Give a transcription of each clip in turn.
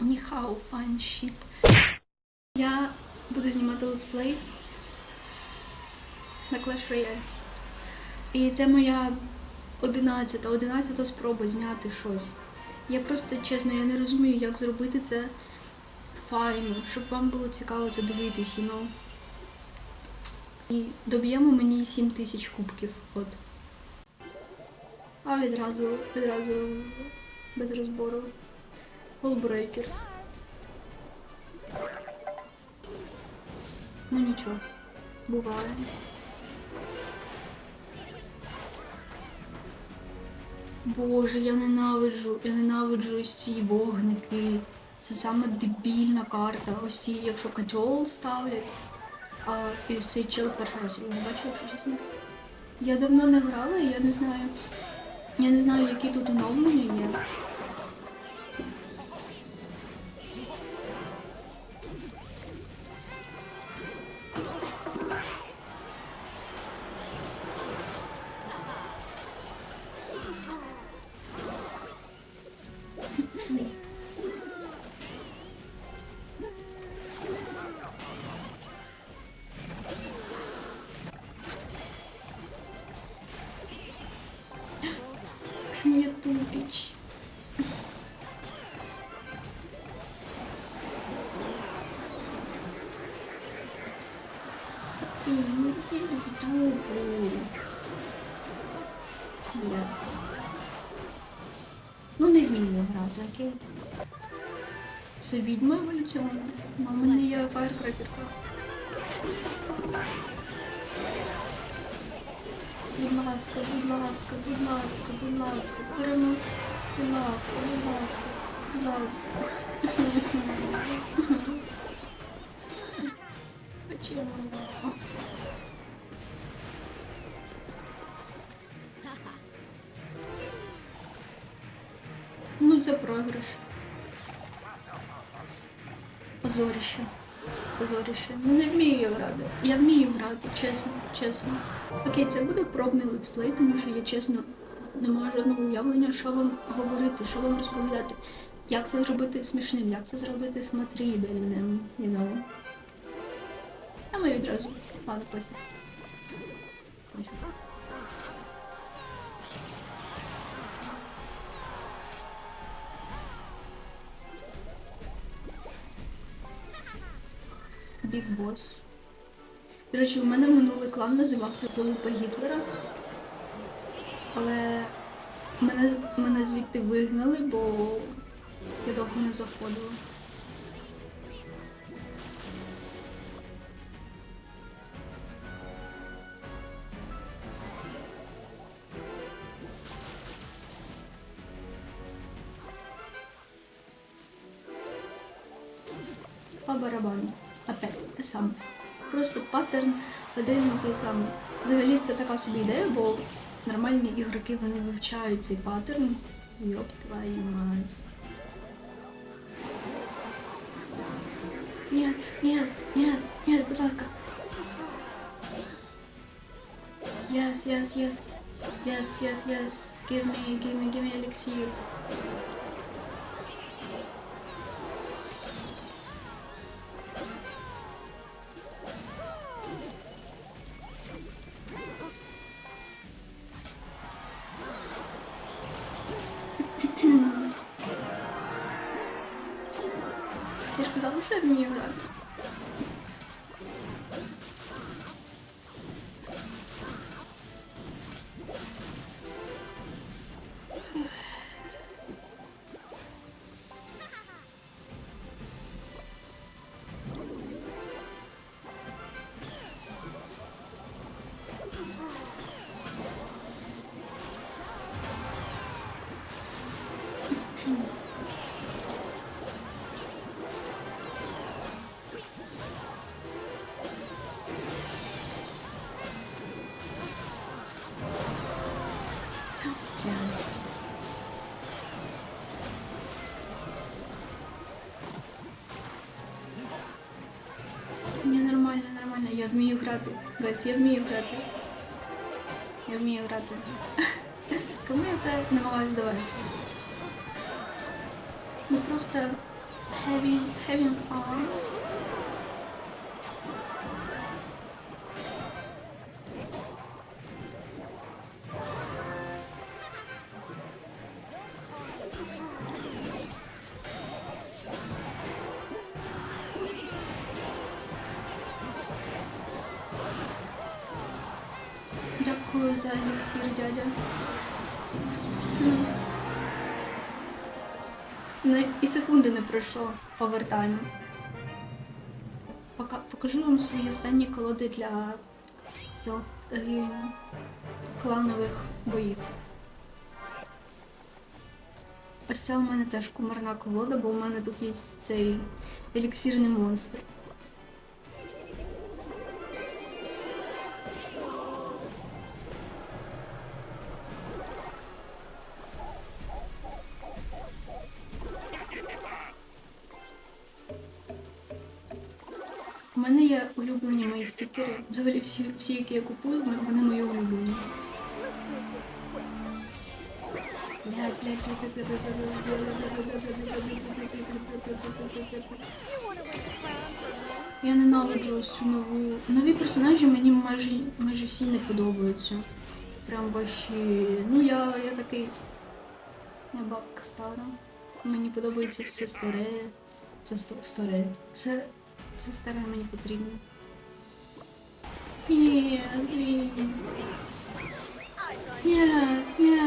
Ніхау, shit. Я буду знімати летсплей на Clash Royale. І це моя одинадцята, одинадцята спроба зняти щось. Я просто, чесно, я не розумію, як зробити це файно, щоб вам було цікаво це дивитись, know. І доб'ємо мені 7 тисяч кубків. От. А відразу, відразу без розбору. All Ну нічого, буває. Боже, я ненавиджу, я ненавиджу ось ці вогники. Це саме дебільна карта. Ось ці, якщо котел ставлять. А і ось цей чел перший раз його бачила, якщо чесно. Я давно не грала, і я не знаю. Я не знаю, які тут оновлення є. Не тупич. Дупу. Блядь. Ну не вмію грати, окей? Це відьма еволюціонна. А в мене є фаєркрекерка. Будь ласка, будь ласка, будь ласка, будь ласка, перемог. Будь ласка, будь ласка, будь ласка. Почему? Ну, це програш. Позорище. Позорище. Ну не вмію я грати. Я вмію грати, чесно, чесно. Окей, це буде пробний летсплей, тому що я чесно не маю жодного уявлення, що вам говорити, що вам розповідати. Як це зробити смішним, як це зробити смотрибельним, you know. А ми відразу. Ладно. Пофіг. Біг Бос. До речі, у мене минулий клан називався Залупа Гітлера. Але мене, мене звідти вигнали, бо я довго не заходила. По барабану. Опять те саме. Просто паттерн один і той самий. Взагалі це така собі ідея, бо нормальні ігроки вони вивчають цей паттерн. Йоп твою мать. Нет, нет, нет, нет, будь ласка. Yes, yes, yes. Yes, yes, yes. Give me, give me, give me elixir. Ж казала, що вмію грати. Гайс, я вмію грати. Я вмію грати. Кому я це намагаюся довести? Ну просто Having, having fun. Дякую за еліксір, дядя. Не, і секунди не пройшло овертайму. Покажу вам свої останні колоди для цього, е, кланових боїв. Ось це у мене теж кумарна колода, бо у мене тут є цей еліксірний монстр. Є улюблені мої стікери. Взагалі всі, всі які я купую, вони мої улюблені. Я ненавиджу ось цю нову. Нові персонажі мені майже, майже всі не подобаються. Прям вообще. Ну я, я такий. Я бабка стара. Мені подобається все старе. Все старе. Все, все старе мені потрібно. Ні, блін. Ні, ні.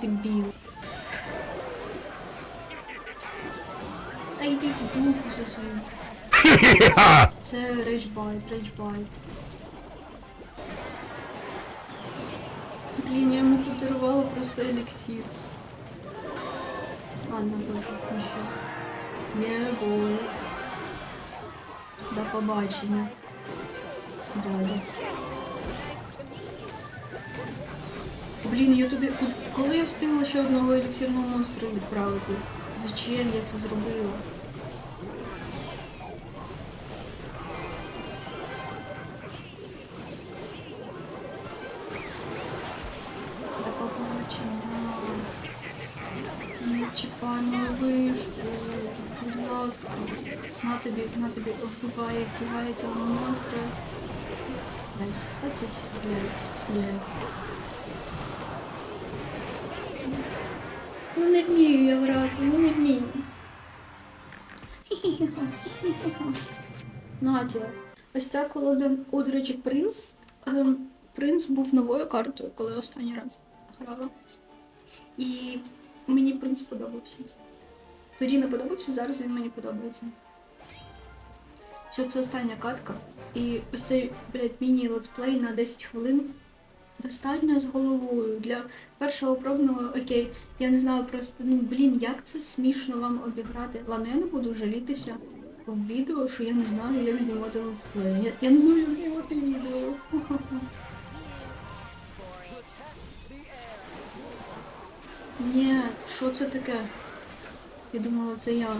Дебіл. Та йди в дупу за свою. Це рейджбайт, рейджбайт. Блін, я йому подарувала просто еліксір. Ладно, боже, нічого. Не бой. До побачення. Дядя. Блін, я туди. Коли я встигла ще одного еліксірного монстра відправити? Зачем я це зробила? Чіпай вишку. Будь ласка. На тобі, на тобі вбиває, вбиває цього монстра. Блять, та це все, блять, блять. Ну не вмію я грати, ну не вмію. Надя. Ось ця колода, о, принц. Ем, принц був новою картою, коли останній раз грала. І мені принц подобався. Тоді не подобався, зараз він мені подобається. Все, це остання катка. І ось цей, блядь, міні-летсплей на 10 хвилин достатньо з головою. Для першого пробного, окей, я не знаю просто, ну блін, як це смішно вам обіграти. Ладно, я не буду жалітися в відео, що я не знаю, як знімати летсплей. Я, я не знаю, як знімати відео. Ні, що це таке? Я думала, це я.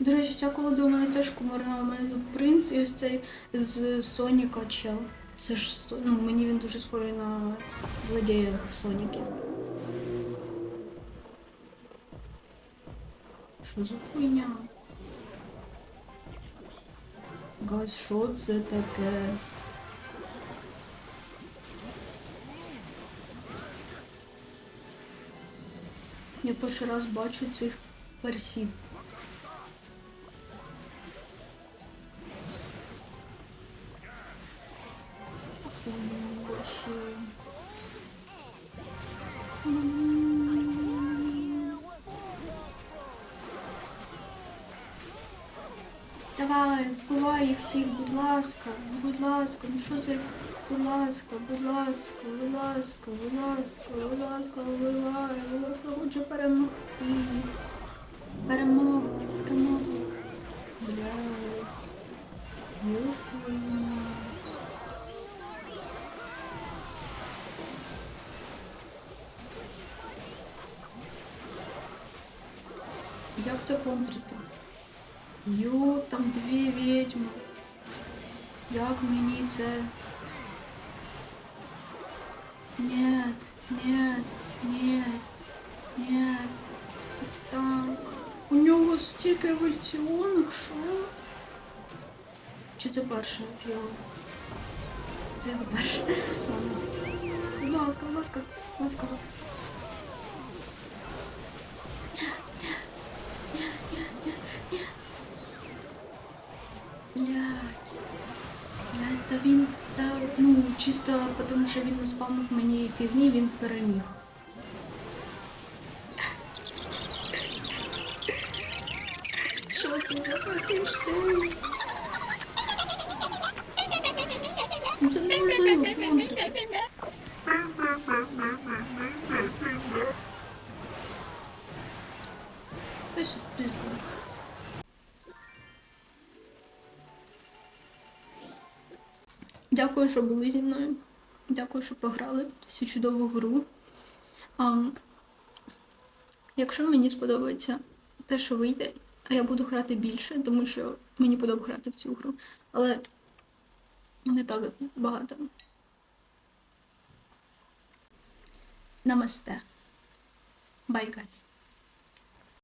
До речі, ця колода у мене теж кумарна. У мене тут принц і ось цей з Соніка чел. Це ж ну, мені він дуже схожий на злодія в Соніки. Що за хуйня? Гайс, що це таке? Я перший раз бачу цих персів. Давай, вбивай їх всіх, будь ласка, будь ласка, ну що за... Будь ласка, будь ласка, будь ласка, будь ласка, будь ласка, вбивай, будь ласка, хочу перемогти. Перемогу, перемогу. Блядь. Мать. Як це контрити? Йо, там дві відьми. Як мені це? Нет, нет, нет, нет. Отстань. У нього стільки еволюціонок, що? Чи це перше його? Це його перше. Ладно. Будь ласка, будь ласка, будь ласка. чисто тому що він не спамив мені фігні, він переміг. Що це за такий штук? Ну це неможливо контрити. Дякую, що були зі мною. Дякую, що пограли в цю чудову гру. А, якщо мені сподобається те, що вийде, а я буду грати більше, тому що мені подобається грати в цю гру. Але не так багато. Намасте. Bye, guys.